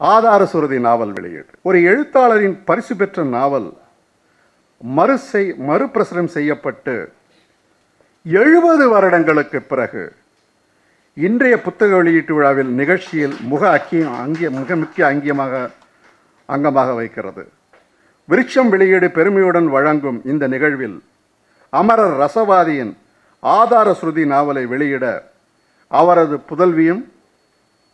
ஆதார சுருதி நாவல் வெளியீடு. ஒரு எழுத்தாளரின் பரிசு பெற்ற நாவல் மறு செய் மறுபிரசுரம் செய்யப்பட்டு எழுபது வருடங்களுக்கு பிறகு இன்றைய புத்தக வெளியீட்டு விழாவில் நிகழ்ச்சியில் முக அக்கியம் அங்கிய மிக முக்கிய அங்கியமாக அங்கமாக வைக்கிறது. விருட்சம் வெளியீடு பெருமையுடன் வழங்கும் இந்த நிகழ்வில் அமரர் ரசவாதியின் ஆதார ஸ்ருதி நாவலை வெளியிட அவரது புதல்வியும்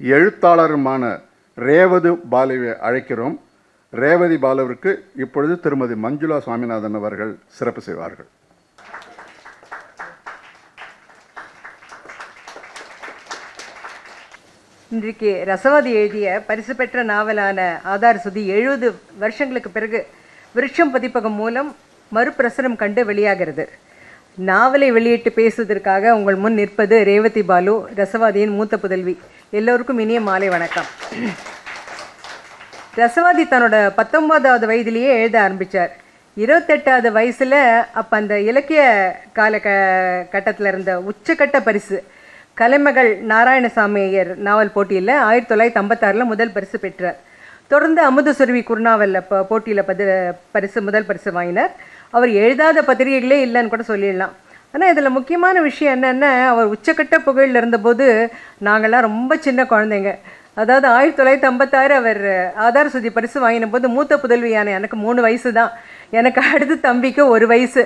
எழுத்தாளருமான ரேவது பாலுவை அழைக்கிறோம். ரேவதி பாலுவிற்கு இப்பொழுது திருமதி மஞ்சுளா சுவாமிநாதன் அவர்கள் சிறப்பு செய்வார்கள். இன்றைக்கு ரசவாதி எழுதிய பரிசு பெற்ற நாவலான ஆதார் சுதி எழுபது வருஷங்களுக்கு பிறகு விருட்சம் பதிப்பகம் மூலம் மறுபிரசுரம் கண்டு வெளியாகிறது. நாவலை வெளியிட்டு பேசுவதற்காக உங்கள் முன் நிற்பது ரேவதி பாலு ரசவாதியின் மூத்த புதல்வி. எல்லோருக்கும் இனிய மாலை வணக்கம். ரசவாதி தன்னோட பத்தொன்பதாவது வயதிலேயே எழுத ஆரம்பித்தார் இருபத்தெட்டாவது வயசில் அப்போ அந்த இலக்கிய கால க கட்டத்தில் இருந்த உச்சக்கட்ட பரிசு கலைமகள் நாராயணசாமி ஐயர் நாவல் போட்டியில் ஆயிரத்தி தொள்ளாயிரத்தி ஐம்பத்தாறில் முதல் பரிசு பெற்றார். தொடர்ந்து அமுதசுருவி குறுநாவலில் இப்போ போட்டியில் பதி பரிசு முதல் பரிசு வாங்கினார். அவர் எழுதாத பத்திரிகைகளே இல்லைன்னு கூட சொல்லிடலாம். ஆனால் இதில் முக்கியமான விஷயம் என்னென்னா அவர் உச்சக்கட்ட புகழில் இருந்தபோது நாங்கள்லாம் ரொம்ப சின்ன குழந்தைங்க. அதாவது ஆயிரத்தி தொள்ளாயிரத்தி ஐம்பத்தாறு அவர் ஆதார் சுதி பரிசு வாங்கின போது மூத்த புதல்வியான எனக்கு மூணு வயசு தான் எனக்கு அடுத்து தம்பிக்கு ஒரு வயசு.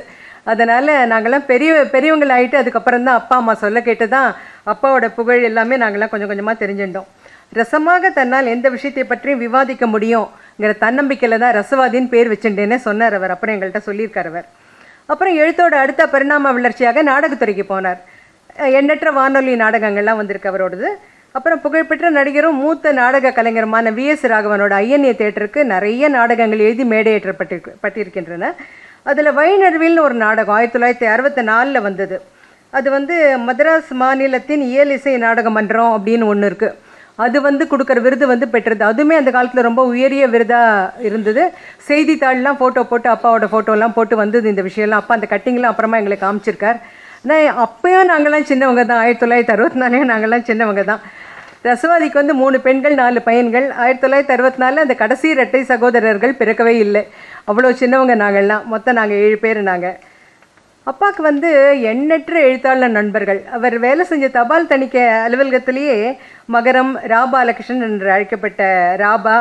அதனால் நாங்கள்லாம் பெரிய பெரியவங்களாயிட்டு அதுக்கப்புறம் தான் அப்பா அம்மா சொல்ல கேட்டு தான் அப்பாவோட புகழ் எல்லாமே நாங்கள்லாம் கொஞ்சம் கொஞ்சமாக தெரிஞ்சுட்டோம் ரசமாக தன்னால் எந்த விஷயத்தை பற்றியும் விவாதிக்க முடியுங்கிற தன்னம்பிக்கையில் தான் ரசவாதின்னு பேர் வச்சுட்டேன்னு சொன்னார் அவர். அப்புறம் எங்கள்கிட்ட சொல்லியிருக்கார் அவர். அப்புறம் எழுத்தோட அடுத்த பரிணாம வளர்ச்சியாக நாடகத்துறைக்கு போனார். எண்ணற்ற வானொலி நாடகங்கள்லாம் வந்திருக்கு அவரோடது. அப்புறம் புகழ்பெற்ற நடிகரும் மூத்த நாடக கலைஞருமான வி எஸ் ராகவனோட ஐஎன்ஏ தேட்டருக்கு நிறைய நாடகங்கள் எழுதி மேடையேற்றப்பட்டிருக்கு பட்டிருக்கின்றன. அதில் வழிநடுவில்னு ஒரு நாடகம் ஆயிரத்தி தொள்ளாயிரத்தி அறுபத்தி நாலில் வந்தது. அது வந்து மதராஸ் மாநிலத்தின் இயல் இசை நாடக மன்றம் அப்படின்னு ஒன்று இருக்குது அது வந்து கொடுக்குற விருது வந்து பெற்றது. அதுவுமே அந்த காலத்தில் ரொம்ப உயரிய விருதாக இருந்தது. செய்தித்தாள்லாம் ஃபோட்டோ போட்டு அப்பாவோட ஃபோட்டோலாம் போட்டு வந்தது இந்த விஷயம்லாம். அப்பா அந்த கட்டிங்லாம் அப்புறமா எங்களை காமிச்சிருக்கார். ஆனால் அப்போயும் நாங்கள்லாம் சின்னவங்க தான். ஆயிரத்தி தொள்ளாயிரத்தி அறுபத்தி நாலையும் நாங்கள்லாம் சின்னவங்க தான். ரசவாதிக்கு வந்து மூணு பெண்கள் நாலு பையன்கள். ஆயிரத்தி தொள்ளாயிரத்தி அறுபத்தி நாலில் அந்த கடைசி இரட்டை சகோதரர்கள் பிறக்கவே இல்லை. அவ்வளோ சின்னவங்க நாங்கள்லாம் மொத்தம் நாங்கள் ஏழு பேர் நாங்கள் அப்பாவுக்கு வந்து எண்ணற்ற எழுத்தாளர் நண்பர்கள். அவர் வேலை செஞ்ச தபால் தணிக்கை அலுவலகத்திலேயே மகரம் ரா பாலகிருஷ்ணன் என்று அழைக்கப்பட்ட ராபா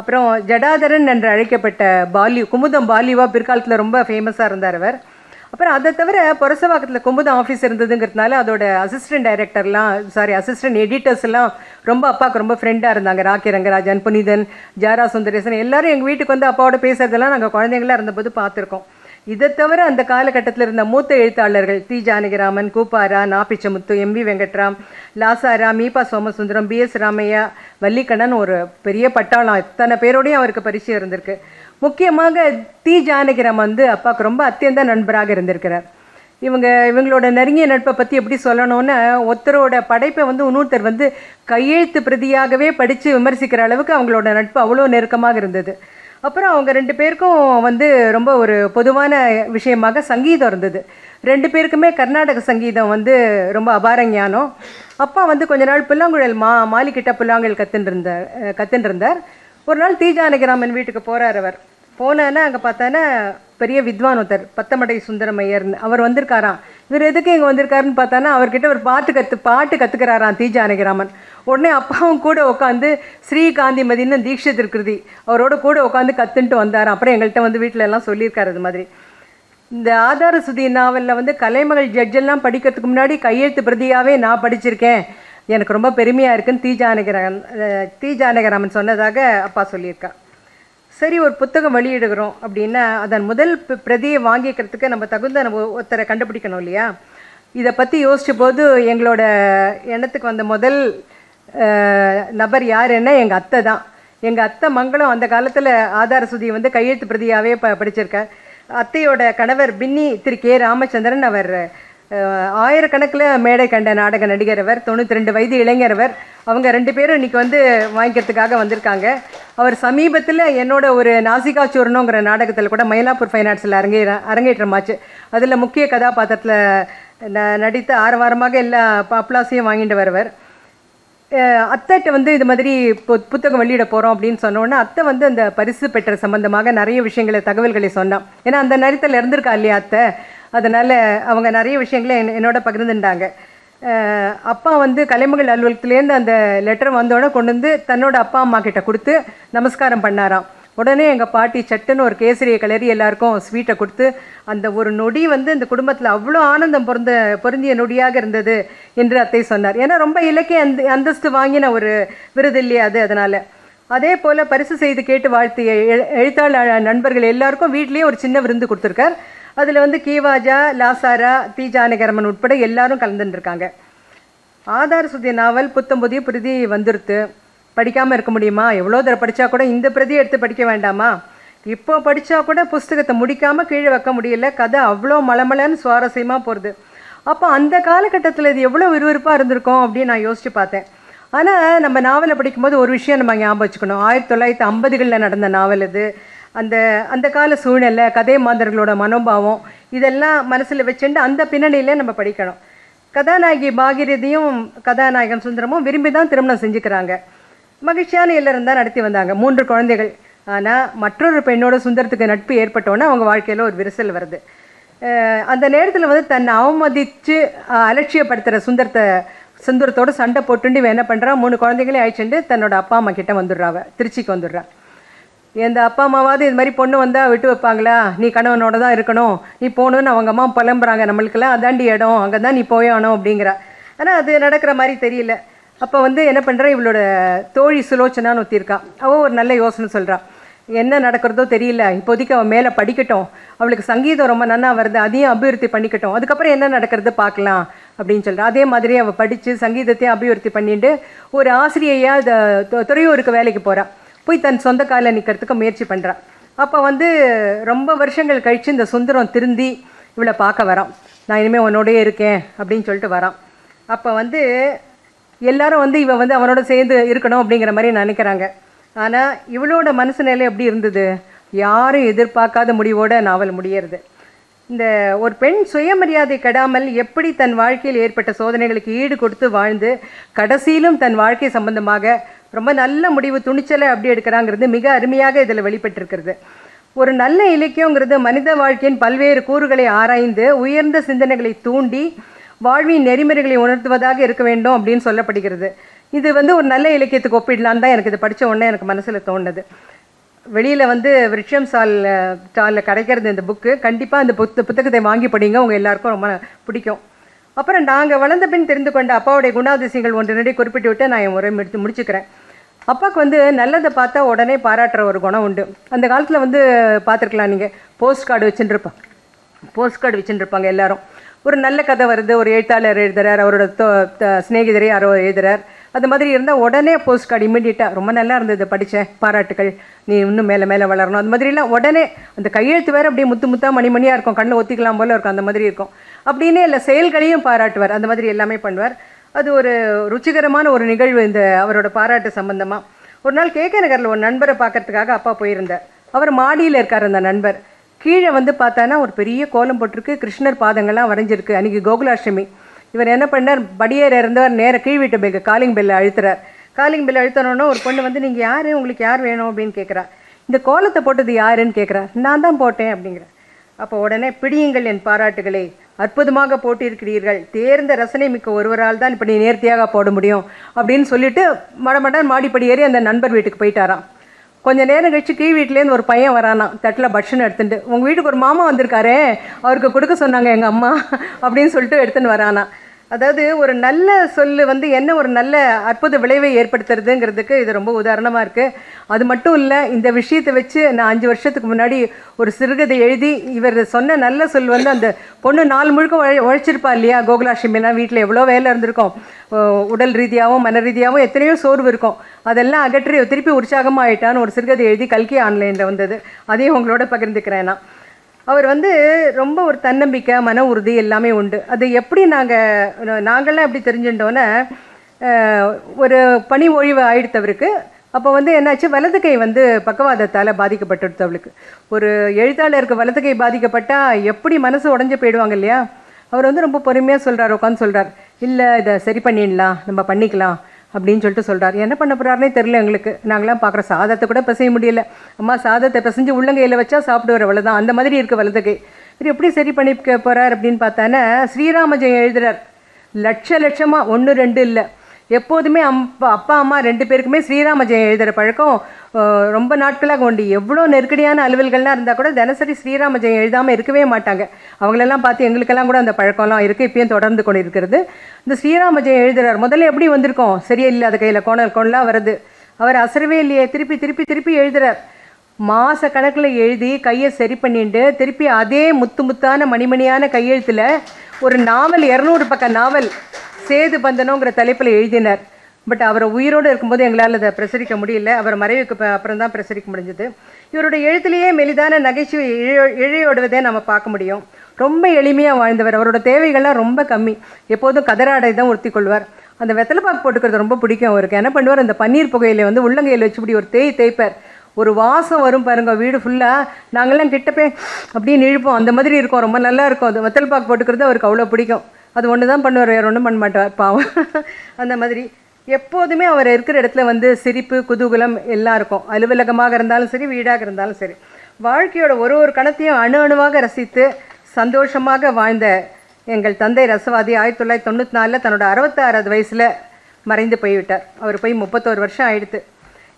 அப்புறம் ஜடாதரன் என்று அழைக்கப்பட்ட பாலியு குமுதம் பாலியுவா பிற்காலத்தில் ரொம்ப ஃபேமஸாக இருந்தார் அவர். அப்புறம் அதை தவிர புரசவாக்கத்தில் குமுதம் ஆஃபீஸ் இருந்ததுங்கிறதுனால அதோட அசிஸ்டன்ட் டைரக்டர்லாம் சாரி அசிஸ்டன்ட் எடிட்டர்ஸ் எல்லாம் ரொம்ப அப்பாவுக்கு ரொம்ப ஃப்ரெண்டாக இருந்தாங்க. ராக்கி ரங்கராஜன் புனிதன் ஜாரா சுந்தரேசன் எல்லாரும் எங்கள் வீட்டுக்கு வந்து அப்பாவோட பேசுறதெல்லாம் நாங்கள் குழந்தைங்களா இருந்தபோது பார்த்துருக்கோம். இதை தவிர அந்த காலகட்டத்தில் இருந்த மூத்த எழுத்தாளர்கள் தி ஜானகிராமன் கூப்பாரா நா பிச்சமுத்து எம் வி வெங்கட்ராம் லாசாரா மீபா சோமசுந்தரம் பி எஸ் ராமையா வள்ளிக்கண்ணன் ஒரு பெரிய பட்டாளம். இத்தனை பேரோடையும் அவருக்கு பரிசு இருந்திருக்கு. முக்கியமாக தி ஜானகிராம் வந்து அப்பாவுக்கு ரொம்ப அத்தியந்த நண்பராக இருந்திருக்கிறார். இவங்க இவங்களோட நெருங்கிய நட்பை பற்றி எப்படி சொல்லணும்னா ஒருத்தரோட படைப்பை வந்து இன்னொருத்தர் வந்து கையெழுத்து பிரதியாகவே படித்து விமர்சிக்கிற அளவுக்கு அவங்களோட நட்பு அவ்வளோ நெருக்கமாக இருந்தது. அப்புறம் அவங்க ரெண்டு பேருக்கும் வந்து ரொம்ப ஒரு பொதுவான விஷயமாக சங்கீதம் இருந்தது. ரெண்டு பேருக்குமே கர்நாடக சங்கீதம் வந்து ரொம்ப அபார ஞானம். அப்பா வந்து கொஞ்ச நாள் புல்லாங்குழல் மா மாலிக்கிட்ட புல்லாங்குழல் கத்துன்னு இருந்தார் கத்துன்னு இருந்தார். ஒரு நாள் தீஜானகிராமன் வீட்டுக்கு போகிறார் அவர். போனேன்னா அங்கே பார்த்தானா பெரிய வித்வான் ஒருத்தர் பத்தமடை சுந்தரமையர்னு அவர் வந்திருக்காராம். இவர் எதுக்கு இங்கே வந்திருக்காருன்னு பார்த்தானா அவர்கிட்ட ஒரு பாட்டு கற்று பாட்டு கற்றுக்கிறாராம் தி. ஜானகிராமன். உடனே அப்பாவும் கூட உட்காந்து ஸ்ரீகாந்திமதினு தீட்சித் இருக்கிறது அவரோட கூட உட்காந்து கற்றுன்ட்டு வந்தாராம். அப்புறம் எங்கள்கிட்ட வந்து வீட்டில் எல்லாம் சொல்லியிருக்காரு அது மாதிரி. இந்த ஆதார சுதி நாவலில் வந்து கலைமகள் ஜட்ஜெல்லாம் படிக்கிறதுக்கு முன்னாடி கையெழுத்து பிரதியாகவே நான் படிச்சிருக்கேன். எனக்கு ரொம்ப பெருமையாக இருக்குன்னு தி. ஜானகிராமன் தி. ஜானகிராமன் சொன்னதாக அப்பா சொல்லியிருக்கா. சரி ஒரு புத்தகம் வெளியிடுகிறோம் அப்படின்னா அதன் முதல் பிரதியை வாங்கிக்கிறதுக்கு நம்ம தகுந்த நம்ம ஒருத்தரை கண்டுபிடிக்கணும் இல்லையா? இதை பற்றி யோசிச்ச போது எங்களோட எண்ணத்துக்கு வந்த முதல் நபர் யாருன்னா எங்கள் அத்தை தான். எங்கள் அத்தை மங்களம் அந்த காலத்தில் ஆதார சுதி வந்து கையெழுத்து பிரதியாகவே ப படிச்சிருக்கார். அத்தையோட கணவர் பின்னி திரு கே. ராமச்சந்திரன் அவர் ஆயிரக்கணக்கில் மேடை கண்ட நாடக நடிகர் அவர் தொண்ணூற்றி ரெண்டு வயது இளைஞர் அவர். அவங்க ரெண்டு பேரும் இன்னைக்கு வந்து வாங்கிக்கிறதுக்காக வந்திருக்காங்க. அவர் சமீபத்தில் என்னோட ஒரு நாசிகா சூர்ணங்கிற நாடகத்தில் கூட மயிலாப்பூர் ஃபைனான்ஸ்சில் அரங்கே அரங்கேற்றமாச்சு. அதில் முக்கிய கதாபாத்திரத்தில் ந நடித்து ஆறு வாரமாக எல்லா பாப்புலாஸையும் வாங்கிட்டு வருவர். அத்தைகிட்ட வந்து இது மாதிரி பு புத்தகம் வெளியிட போகிறோம் அப்படின்னு சொன்னோன்னே அத்தை வந்து அந்த பரிசு பெற்ற சம்பந்தமாக நிறைய விஷயங்களை தகவல்களை சொன்னான். ஏன்னா அந்த நேரத்தில் இருந்திருக்கா இல்லையா அத்தை? அதனால் அவங்க நிறைய விஷயங்களை என் என்னோட பகிர்ந்துட்டாங்க. அப்பா வந்து கலைமகள் அலுவலகத்துலேருந்து அந்த லெட்டர் வந்தோடனே கொண்டு வந்து தன்னோட அப்பா அம்மா கிட்ட கொடுத்து நமஸ்காரம் பண்ணாராம். உடனே எங்கள் பாட்டி சட்டுன்னு ஒரு கேசரியை கிளறி எல்லாருக்கும் ஸ்வீட்டை கொடுத்து அந்த ஒரு நொடி வந்து இந்த குடும்பத்தில் அவ்வளோ ஆனந்தம் பொருந்த பொருந்திய நொடியாக இருந்தது என்று அத்தை சொன்னார். ஏன்னா ரொம்ப இலக்கிய அந்த அந்தஸ்து வாங்கின ஒரு விருது இல்லையா அது அதனால். அதே போல் பரிசு செய்து கேட்டு வாழ்த்திய எழுத்தாளர் நண்பர்கள் எல்லாருக்கும் வீட்லேயே ஒரு சின்ன விருந்து கொடுத்துருக்கார். அதில் வந்து கீவாஜா லாசாரா தி. ஜானகரமன் உட்பட எல்லாரும் கலந்துட்டுருக்காங்க ஆதார சுத்திய நாவல் புத்தம் புதிய பிரதி வந்துருத்து. படிக்காமல் இருக்க முடியுமா? எவ்வளோ தடவை படித்தா கூட இந்த பிரதியை எடுத்து படிக்க வேண்டாமா? இப்போ படித்தா கூட புஸ்தகத்தை முடிக்காமல் கீழே வைக்க முடியல. கதை அவ்வளோ மலமலன்னு சுவாரஸ்யமாக போகிறது அப்போ அந்த காலகட்டத்தில் இது எவ்வளோ விறுவிறுப்பாக இருந்திருக்கும் அப்படின்னு நான் யோசித்து பார்த்தேன். ஆனால் நம்ம நாவலை படிக்கும்போது ஒரு விஷயம் நம்ம ஞாபகம் வச்சுக்கணும். ஆயிரத்தி தொள்ளாயிரத்தி ஐம்பதுகளில் நடந்த நாவல் இது. அந்த அந்த கால சூழ்நிலை கதை மாந்தர்களோட மனோபாவம் இதெல்லாம் மனசில் வச்சுட்டு அந்த பின்னணியில் நம்ம படிக்கணும். கதாநாயகி பாகிரதியும் கதாநாயகன் சுந்தரமும் விரும்பி தான் திருமணம் செஞ்சுக்கிறாங்க. மகிழ்ச்சியான இல்லறம் தான் நடத்தி வந்தாங்க மூன்று குழந்தைகள். ஆனால் மற்றொரு பெண்ணோட சுந்தரத்துக்கு நட்பு ஏற்பட்டோன்னே அவங்க வாழ்க்கையில் ஒரு விரிசல் வருது. அந்த நேரத்தில் வந்து தன்னை அவமதித்து அலட்சியப்படுத்துகிற சுந்தரத்தை சுந்தரத்தோட சண்டை போட்டுண்டு இவன் என்ன பண்ணுறான் மூணு குழந்தைகளையும் அழிச்சுட்டு தன்னோட அப்பா அம்மா கிட்டே வந்துடுறாவ திருச்சிக்கு வந்துடுறா. எந்த அப்பா அம்மாவாவது இது மாதிரி பொண்ணு வந்தால் விட்டு வைப்பாங்களா? நீ கணவனோட தான் இருக்கணும். நீ போகணுன்னு அவங்க அம்மா புலம்புறாங்க நம்மளுக்கெல்லாம். அதாண்டி இடம். அங்கே தான் நீ போயானோ அப்படிங்கிறா. ஆனால் அது நடக்கிற மாதிரி தெரியல. அப்போ வந்து என்ன பண்ணுறா இவளோட தோழி சுலோச்சனான்னு ஒத்திருக்கா. அவள் ஒரு நல்ல யோசனை சொல்கிறான் என்ன நடக்கிறதோ தெரியல. இப்போதைக்கு அவன் மேலே படிக்கட்டும். அவளுக்கு சங்கீதம் ரொம்ப நன்னா வருது. அதையும் அபிவிருத்தி பண்ணிக்கட்டும். அதுக்கப்புறம் என்ன நடக்கிறது பார்க்கலாம் அப்படின்னு சொல்கிறா அதே மாதிரி அவள் படித்து சங்கீதத்தையும் அபிவிருத்தி பண்ணிட்டு ஒரு ஆசிரியையாக துறையூருக்கு வேலைக்கு போகிறான் போய் தன் சொந்த காலில் நிற்கிறதுக்கு முயற்சி பண்ணுறான் அப்போ வந்து ரொம்ப வருஷங்கள் கழித்து இந்த சுந்தரம் திருந்தி இவளை பார்க்க வரான். நான் இனிமேல் உன்னோடயே இருக்கேன் அப்படின்னு சொல்லிட்டு வரான். அப்போ வந்து எல்லாரும் வந்து இவன் வந்து அவனோட சேர்ந்து இருக்கணும் அப்படிங்கிற மாதிரி நினைக்கிறாங்க. ஆனால் இவளோட மனசு நிலை எப்படி இருந்தது? யாரும் எதிர்பார்க்காத முடிவோட நாவல் முடியறது. இந்த ஒரு பெண் சுயமரியாதை கெடாமல் எப்படி தன் வாழ்க்கையில் ஏற்பட்ட சோதனைகளுக்கு ஈடு கொடுத்து வாழ்ந்து கடைசியிலும் தன் வாழ்க்கை சம்பந்தமாக ரொம்ப நல்ல முடிவு துணிச்சலை அப்படி எடுக்கிறாங்கிறது மிக அருமையாக இதில் வெளிப்பட்டிருக்கிறது. ஒரு நல்ல இலக்கியங்கிறது மனித வாழ்க்கையின் பல்வேறு கூறுகளை ஆராய்ந்து உயர்ந்த சிந்தனைகளை தூண்டி வாழ்வின் நெறிமுறைகளை உணர்த்துவதாக இருக்க வேண்டும் அப்படின்னு சொல்லப்படுகிறது. இது வந்து ஒரு நல்ல இலக்கியத்துக்கு ஒப்பிடலான்னு தான் எனக்கு இது படித்த உடனே எனக்கு மனசில் தோணுது. வெளியில் வந்து விருட்சம் சால் ஸ்டாலில் கிடைக்கிறது இந்த புக்கு. கண்டிப்பாக அந்த புத்த புத்தகத்தை வாங்கி படிங்க. உங்கள் எல்லாருக்கும் ரொம்ப பிடிக்கும். அப்புறம் நாங்கள் வளர்ந்த பின் தெரிந்து கொண்ட அப்பாவுடைய குணாதிசயங்கள் ஒன்றினடி குறிப்பிட்டு விட்டு நான் என் முறை முடித்து முடிச்சுக்கிறேன். அப்பாவுக்கு வந்து நல்லதை பார்த்தா உடனே பாராட்டுற ஒரு குணம் உண்டு. அந்த காலத்தில் வந்து பார்த்துருக்கலாம் நீங்கள் போஸ்ட் கார்டு வச்சுட்டுருப்பான் போஸ்ட் கார்டு வச்சுட்டுருப்பாங்க எல்லாரும். ஒரு நல்ல கதை வருது ஒரு எழுத்தாளர் எழுதுறார் அவரோட தோ த- யாரோ எழுதுறார். அது மாதிரி இருந்தால் உடனே போஸ்ட் கார்டு இம்மிடியட்டாக ரொம்ப நல்லா இருந்தது படித்தேன் பாராட்டுகள் நீ இன்னும் மேலே மேலே வளரணும். அந்த மாதிரிலாம் உடனே அந்த கையெழுத்து வேறு அப்படியே முத்து முத்தாக மணி மணியாக இருக்கும். கண்ணில் ஒத்திக்கலாம் போல இருக்கும் அந்த மாதிரி இருக்கும். அப்படின்னே இல்லை செயல்களையும் பாராட்டுவார். அந்த மாதிரி எல்லாமே பண்ணுவார். அது ஒரு ருச்சிகரமான ஒரு நிகழ்வு இந்த அவரோட பாராட்டு சம்பந்தமாக ஒரு நாள் கேகே நகரில் ஒரு நண்பரை பார்க்கறதுக்காக அப்பா போயிருந்தார். அவர் மாடியில் இருக்கார் அந்த நண்பர். கீழே வந்து பார்த்தானா ஒரு பெரிய கோலம் போட்டிருக்கு கிருஷ்ணர் பாதங்கள்லாம் வரைஞ்சிருக்கு. அன்றைக்கி கோகுலாஷ்டமி. இவர் என்ன பண்ணார்? படியேற இருந்தவர் நேராக கீழ் வீட்டு பெல் காலிங் பெல்லை அழுத்துறார். காலிங் பெல்லை அழுத்தணுன்னா ஒரு பொண்ணு வந்து நீங்கள் யார்? உங்களுக்கு யார் வேணும்? அப்படின்னு கேட்குறா இந்த கோலத்தை போட்டது யாருன்னு கேட்குறா நான் தான் போட்டேன் அப்படிங்கிற. அப்போ உடனே பிடியுங்கள் என் பாராட்டுகளை. அற்புதமாக போட்டிருக்கிறீர்கள். தேர்ந்த ரசனை மிக்க ஒருவரால் தான் இப்படி நேர்த்தியாக போட முடியும் அப்படின்னு சொல்லிட்டு மடமடன் மாடிப்படி ஏறி அந்த நண்பர் வீட்டுக்கு போயிட்டாராம். கொஞ்ச நேரம் கழிச்சு கீழ் வீட்டிலேருந்து ஒரு பையன் வரானா தட்டில் பட்சன் எடுத்துட்டு உங்கள் வீட்டுக்கு ஒரு மாமா வந்திருக்காரே அவருக்கு கொடுக்க சொன்னாங்க எங்கள் அம்மா அப்படின்னு சொல்லிட்டு எடுத்துன்னு வரானா அதாவது ஒரு நல்ல சொல்லு வந்து என்ன ஒரு நல்ல அற்புத விளைவை ஏற்படுத்துறதுங்கிறதுக்கு இது ரொம்ப உதாரணமாக இருக்குது அது மட்டும் இல்லை இந்த விஷயத்தை வச்சு நான் அஞ்சு வருஷத்துக்கு முன்னாடி ஒரு சிறுகதை எழுதி இவர் சொன்ன நல்ல சொல் வந்து அந்த பொண்ணு நாள் முழுக்க உழை உழைச்சிருப்பா இல்லையா? கோகுலாஷ்டமினா வீட்டில் எவ்வளோ வேலை இருந்திருக்கோம். உடல் ரீதியாகவும் மன ரீதியாகவும் எத்தனையோ சோர்வு இருக்கும். அதெல்லாம் அகற்றி திருப்பி உற்சாகமாக ஆயிட்டான்னு ஒரு சிறுகதை எழுதி கல்கி ஆன்லைனில் வந்தது. அதையும் உங்களோட பகிர்ந்துக்கிறேன் நான். அவர் வந்து ரொம்ப ஒரு தன்னம்பிக்கை மன உறுதி எல்லாமே உண்டு. அது எப்படி நாங்கள் நாங்களாம் எப்படி தெரிஞ்சுட்டோன்னே ஒரு பணி ஒழிவு ஆயிடுத்தவருக்கு அப்போ வந்து என்னாச்சு வலது கை வந்து பக்கவாதத்தால் பாதிக்கப்பட்டுடுத்தவளுக்கு. ஒரு எழுத்தாளருக்கு வலது கை பாதிக்கப்பட்டால் எப்படி மனசு உடஞ்சு போயிடுவாங்க இல்லையா? அவர் வந்து ரொம்ப பொறுமையாக சொல்கிறார் உட்காந்து சொல்கிறார் இல்லை இதை சரி பண்ணிடலாம் நம்ம பண்ணிக்கலாம். அப்படின்னு சொல்லிட்டு சொல்கிறார் என்ன பண்ண போகிறாருனே தெரில எங்களுக்கு. நாங்களாம் பார்க்குற சாதத்தை கூட பிசைய முடியல. அம்மா சாதத்தை பிசைஞ்சு உள்ளங்கையில் வச்சா சாப்பிடுவார் அவ்வளோதான் அந்த மாதிரி இருக்குது வலதுகை. இவர் எப்படி சரி பண்ணிக்க போகிறார் அப்படின்னு பார்த்தானா ஸ்ரீராம ஜெயம் எழுதுறார். லட்ச லட்சமாக ஒன்று ரெண்டு இல்லை. எப்போதுமே அப்பா அப்பா அம்மா ரெண்டு பேருக்குமே ஸ்ரீராம ஜெயம் எழுதுகிற பழக்கம் ரொம்ப நாட்களாக உண்டு. எவ்வளோ நெருக்கடியான அலுவல்கள்லாம் இருந்தால் கூட தினசரி ஸ்ரீராம ஜெயம் எழுதாமல் இருக்கவே மாட்டாங்க. அவங்களெல்லாம் பார்த்து எங்களுக்கெல்லாம் கூட அந்த பழக்கம்லாம் இருக்குது இப்பயும் தொடர்ந்து கொண்டு இருக்கிறது இந்த ஸ்ரீராம ஜெயம் எழுதுறார். முதல்ல எப்படி வந்திருக்கோம்? சரியே இல்லாத கையில் கோணல் கோணலாக வருது. அவர் அசரவே இல்லையே. திருப்பி திருப்பி திருப்பி எழுதுறார். மாத கணக்கில் எழுதி கையை சரி பண்ணிட்டு திருப்பி அதே முத்து முத்தான மணிமணியான கையெழுத்தில் ஒரு நாவல் இரநூறு பக்க நாவல் சேது பந்தனங்கிற தலைப்பில் எழுதினார். பட் அவர் உயிரோடு இருக்கும்போது எங்களால் அதை பிரசரிக்க முடியல. அவர் மறைவுக்கு அப்புறம் தான் பிரசரிக்க முடிஞ்சது. இவருடைய எழுத்துலேயே மெலிதான நகைச்சுவை இழையோ இழையோடுவதை நம்ம பார்க்க முடியும். ரொம்ப எளிமையாக வாழ்ந்தவர். அவரோட தேவைகள்லாம் ரொம்ப கம்மி. எப்போதும் கதராடை தான் உறுத்தி கொள்வார் அந்த வெத்தலைப்பாக்கு போட்டுக்கிறது ரொம்ப பிடிக்கும் அவருக்கு. என்ன பண்ணுவார்? அந்த பன்னீர் புகையில வந்து உள்ளங்கையில் வச்சு இப்படி ஒரு தேய் தேய்ப்பார். ஒரு வாசம் வரும் பாருங்க வீடு ஃபுல்லாக நாங்கள்லாம் கிட்ட போய் அப்படின்னு இழுப்போம். அந்த மாதிரி இருக்கும். ரொம்ப நல்லா இருக்கும். அது வெத்தல் பாக்கு போட்டுக்கிறது அவருக்கு அவ்வளோ பிடிக்கும். அது ஒன்று தான் பண்ணுவார் வேறு ஒன்றும் பண்ண மாட்டார் பாவம். அந்த மாதிரி எப்போதுமே அவர் இருக்கிற இடத்துல வந்து சிரிப்பு குதூகலம் எல்லாம் இருக்கும். அலுவலகமாக இருந்தாலும் சரி வீடாக இருந்தாலும் சரி. வாழ்க்கையோட ஒரு ஒரு கணத்தையும் அணு அணுவாக ரசித்து சந்தோஷமாக வாழ்ந்த எங்கள் தந்தை ரசவாதி ஆயிரத்தி தொள்ளாயிரத்தி தொண்ணூற்றி நாலில் தன்னோட அறுபத்தாறாவது வயசில் மறைந்து போய்விட்டார். அவர் போய் முப்பத்தோரு வருஷம் ஆயிடுத்து.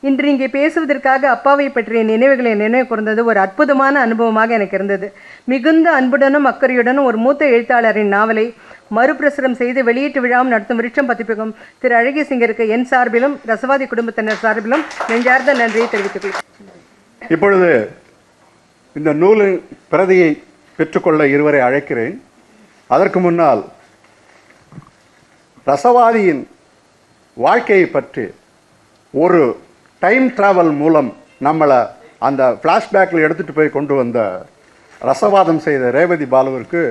இன்று இங்கே பேசுவதற்காக அப்பாவை பற்றிய நினைவுகளை நினைவு கூர்ந்தது ஒரு அற்புதமான அனுபவமாக எனக்கு இருந்தது. மிகுந்த அன்புடனும் அக்கறையுடனும் ஒரு மூத்த எழுத்தாளரின் நாவலை மறுபிரசுரம் செய்து வெளியீட்டு விழாவும் நடத்தும் விருட்சம் பதிப்பகம் திரு அழகிய சிங்கருக்கு என் சார்பிலும் ரசவாதி குடும்பத்தினர் சார்பிலும் நெஞ்சார்ந்த நன்றியை தெரிவித்துக் கொள்கிறேன் இப்பொழுது இந்த நூலின் பிரதியை பெற்றுக்கொள்ள இருவரை அழைக்கிறேன். அதற்கு முன்னால் ரசவாதியின் வாழ்க்கையை பற்றி ஒரு டைம் டிராவல் மூலம் நம்மளை அந்த ஃப்ளாஷ்பேக்கில் எடுத்துகிட்டு போய் கொண்டு வந்த ரசவாதம் செய்த ரேவதி பாலுவிற்கு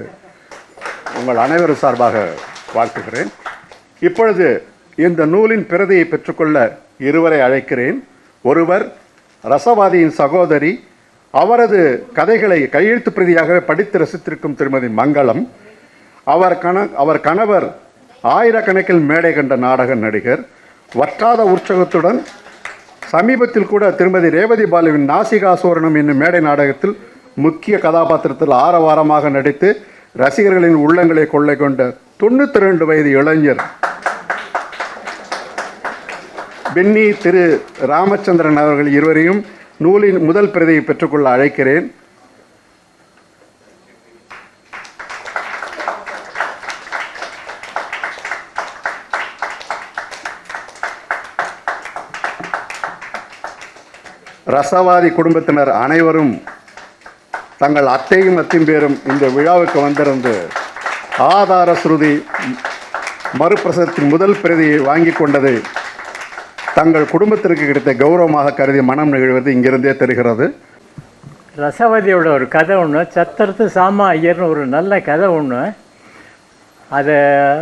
உங்கள் அனைவரும் சார்பாக வாழ்த்துகிறேன். இப்பொழுது இந்த நூலின் பிரதியை பெற்றுக்கொள்ள இருவரை அழைக்கிறேன். ஒருவர் ரசவாதியின் சகோதரி அவரது கதைகளை கையெழுத்து பிரதியாகவே படித்து ரசித்திருக்கும் திருமதி மங்களம். அவர் கண அவர் கணவர் ஆயிரக்கணக்கில் மேடை கண்ட நாடக நடிகர். வற்றாத உற்சகத்துடன் சமீபத்தில் கூட திருமதி ரேவதி பாலுவின் நாசிகாசோரணம் என்னும் மேடை நாடகத்தில் முக்கிய கதாபாத்திரத்தில் ஆரவாரமாக நடித்து ரசிகர்களின் உள்ளங்களை கொள்ளை கொண்ட தொண்ணூற்றி ரெண்டு வயது இளைஞர் பென்னி திரு ராமச்சந்திரன் அவர்கள் இருவரையும் நூலின் முதல் பிரதியை பெற்றுக்கொள்ள அழைக்கிறேன். ரசவாதி குடும்பத்தினர் அனைவரும் தங்கள் அத்தையும் பேரும் இந்த விழாவுக்கு வந்திருந்து ஆதார ஸ்ருதி மறுபிரசத்தின் முதல் பிரதியை வாங்கி கொண்டது தங்கள் குடும்பத்திற்கு கிடைத்த கௌரவமாக கருதி மனம் நிகழ்வது இங்கிருந்தே தெரிகிறது. ரசவதியோட ஒரு கதை ஒன்று சத்திரத்து சாமா ஐயர்னு ஒரு நல்ல கதை ஒன்று அது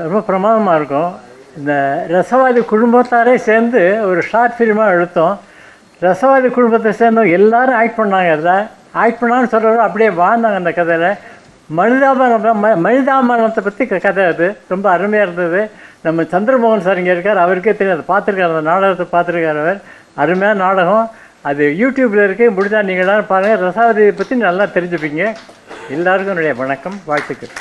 ரொம்ப பிரமாதமாக இருக்கும். இந்த ரசவாதி குடும்பத்தாரே சேர்ந்து ஒரு ஷார்ட் ஃபிலிமாக எடுத்தோம். ரசவாதி குடும்பத்தை சேர்ந்தவங்க எல்லாரும் ஆக்ட் பண்ணாங்க அதில். ஆக்ட் பண்ணான்னு அப்படியே வாழ்ந்தாங்க அந்த கதையில். மனிதாபனம் ம மனிதாபரணத்தை பற்றி கதை அது. ரொம்ப அருமையாக இருந்தது. நம்ம சந்திரமோகன் சார் இங்கே இருக்கார். அவருக்கே தெரியும். அதை பார்த்துருக்காரு. அந்த நாடகத்தை பார்த்துருக்காரு அவர். அருமையான நாடகம். அது யூடியூப்பில் இருக்கு. முடிஞ்சால் நீங்கள் எல்லாரும் பாருங்கள் ரசாவதியை பற்றி நல்லா தெரிஞ்சுப்பீங்க. எல்லாருக்கும் என்னுடைய வணக்கம். வாழ்த்துக்கள்.